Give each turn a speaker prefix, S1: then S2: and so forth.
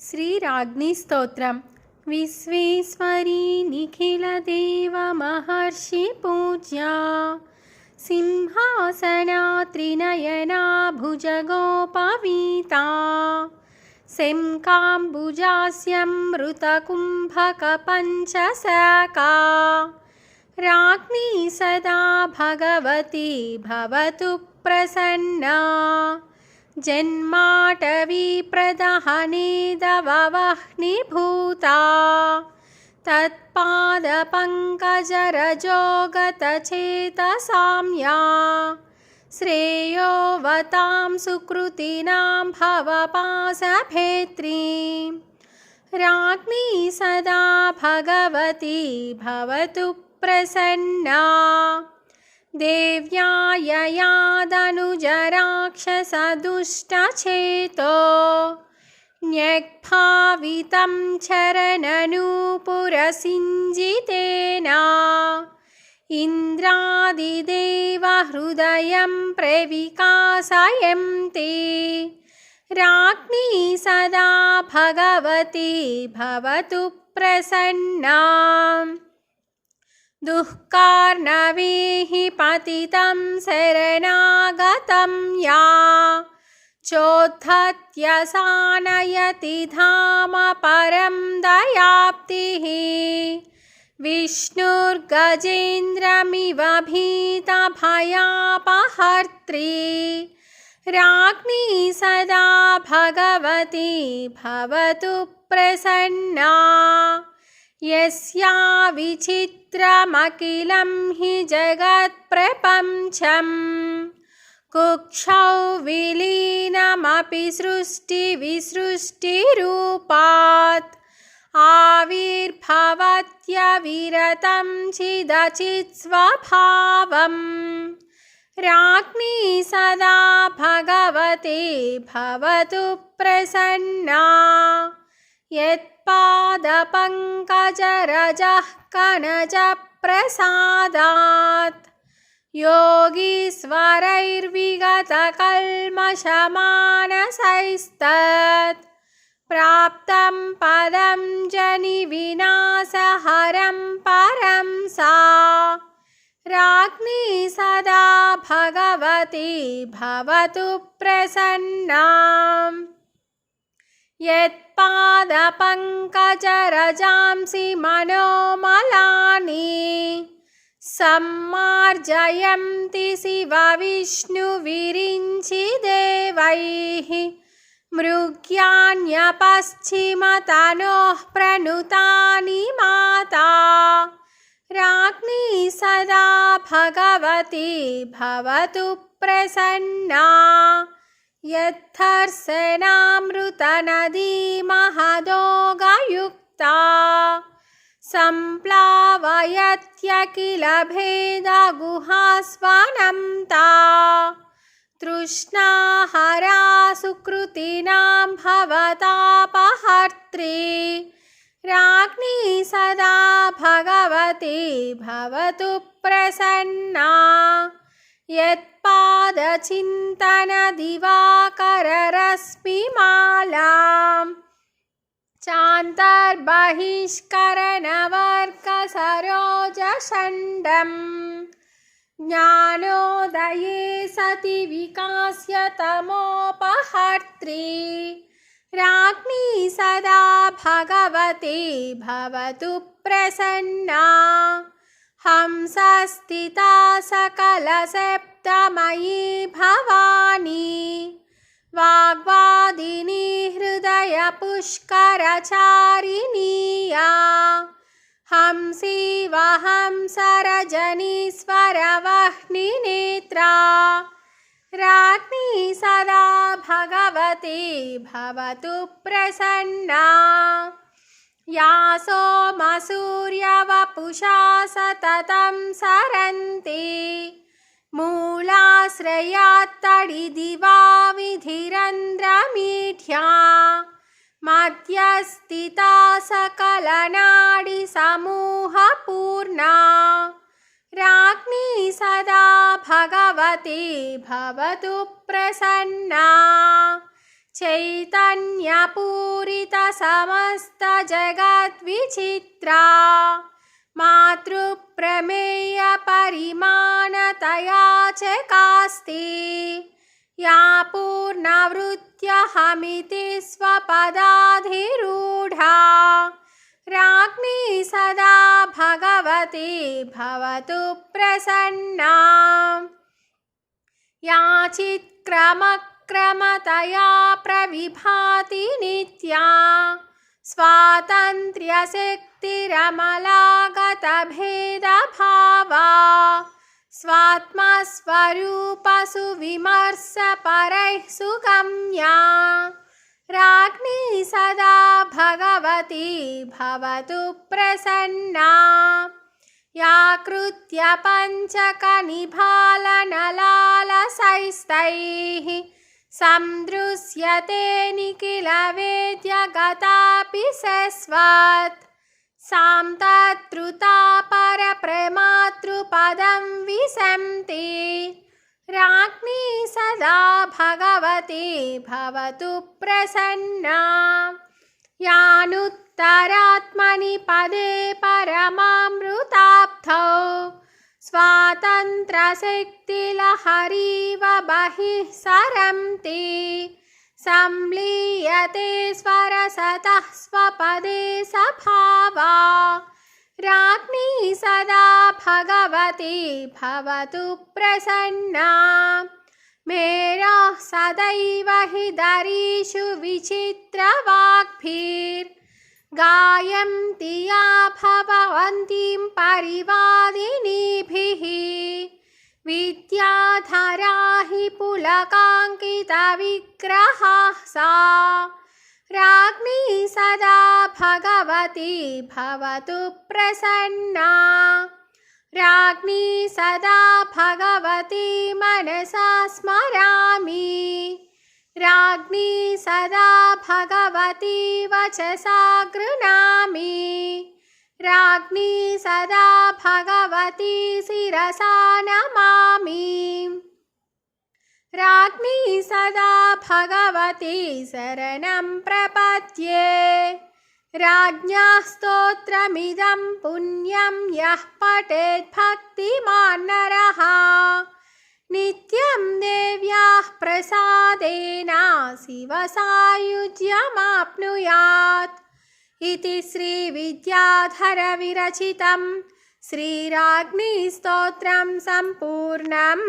S1: श्रीराज्ञीस्तोत्रं विश्वेश्वरी निखिलदेवमहर्षिपूज्या। सिंहासना त्रिनयना भुजगोपवीता शङ्काम्बुजास्यमृतकुम्भकपञ्चशाका राज्ञी सदा भगवती भवतु प्रसन्ना जन्माटवीप्रदहनेदवह्निभूता तत्पादपङ्कजरजोगतचेतसां या श्रेयोवतां सुकृतीनां भवपासभेत्रीं। राज्ञी सदा भगवती भवतु प्रसन्ना देव्या ययादनुजराक्षसदुष्टचेतो न्यग्भावितं चरणनूपुरसिञ्जितेन इन्द्रादिदेवहृदयं प्रविकासयन्ति राज्ञी सदा भगवती भवतु प्रसन्ना दुःखार्णवेः पतितं शरणागतं या। चोद्धत्यसानयति धाम परं दयाप्तिः। विष्णुर्गजेन्द्रमिव भीतभयापहर्त्री राज्ञी सदा भगवती भवतु प्रसन्ना यस्या विचित्रमखिलं हि जगत्प्रपञ्चम् कुक्षौ विलीनमपि सृष्टिविसृष्टिरूपात्। आविर्भवत्यविरतं चिदचित्स्वभावम् राज्ञी सदा भगवती भवतु प्रसन्ना यत्पादपङ्कजरजः कनजप्रसादात्। योगीश्वरैर्विगतकल्मषमानसैस्तत्। प्राप्तं पदं जनिविनाशहरं परं सा। राज्ञी सदा भगवती भवतु प्रसन्ना यत्पादपङ्कजरजांसि मनोमलानि सम्मार्जयन्ति शिवविष्णुविरिञ्चिदेवैः मृग्यान्यपश्चिमतनोः प्रणुतानि माता राज्ञी सदा भगवती भवतु प्रसन्ना यत्थर्सनामृतनदीमहदोगयुक्ता सम्प्लावयत्यखिलभेदगुहास्वनं ता तृष्णाहरा सुकृतीनां भवतापहर्त्री। राज्ञी सदा भगवती भवतु प्रसन्ना यत्पादचिन्तनदिवाकररश्मिमालां चान्तर्बहिष्करणवर्गसरोजषण्डं ज्ञानोदये सति विकास्य तमोपहर्त्री राज्ञी सदा भगवती भवतु प्रसन्ना हंसस्थिता सकलसप्तमयी भवानी। वाग्वादिनी हृदयपुष्करचारिणीया हंसी वहंसरजनीस्वरवह्निनेत्रा राज्ञी सदा भगवती भवतु प्रसन्ना या सोमसूर्यवपुषा सततं सरन्ति। मूलाश्रयात्तडिदिवा विधिरन्द्रमीढ्या मध्यस्थिता सकलनाडिसमूहपूर्णा। राज्ञी सदा भगवती भवतु प्रसन्ना चैतन्यपूरितसमस्तजगद्विचित्रा मातृप्रमेयपरिमाणतया च कास्ति या पूर्णवृत्त्यहमिति स्वपदाधिरूढा। राज्ञी सदा भगवती भवतु प्रसन्ना। या चित्क्रमक्रमतया प्रविभाति नित्या। स्वातन्त्र्यशक्तिरमलागतभेदभावा। स्वात्मस्वरूपसुविमर्शपरैः सुगम्या। राज्ञी सदा भगवती भवतु प्रसन्ना। या कृत्य पञ्चकनिभालनलालसैस्तैः सन्दृश्यते निखिलवेद्यगतापि सस्वत्। सां तत्रुता परप्रमातृपदं विशन्ति। राज्ञी सदा भगवती भवतु प्रसन्ना। यानुत्तरात्मनि पदे परमामृताब्धौ स्वातन्त्र्यशक्तिलहरीव बहिः सरन्ति संलीयते स्वरसतः स्वपदे सभावा। राज्ञी सदा भगवती भवतु प्रसन्ना। मेरः सदैव हि दरीषु विचित्रवाग्भिर्गायन्ति या भवन्तीं परिवादिनीभिः। विद्याधरा हि पुलकाङ्कितविग्रहाः सा। राज्ञी सदा भगवती भवतु प्रसन्ना। राज्ञी सदा भगवती मनसा स्मरामि। राज्ञी सदा भगवती वचसा गृह्णामि राज्ञी सदा भगवती शिरसा नमामि। राज्ञी सदा भगवती शरणं प्रपद्ये। राज्ञाः स्तोत्रमिदं पुण्यं यः पठेत् भक्तिमान् नरः। नित्यं देव्याः प्रसादेन शिवसायुज्यमाप्नुयात् इति श्रीविद्याधरविरचितं श्रीराज्ञीस्तोत्रं सम्पूर्णम्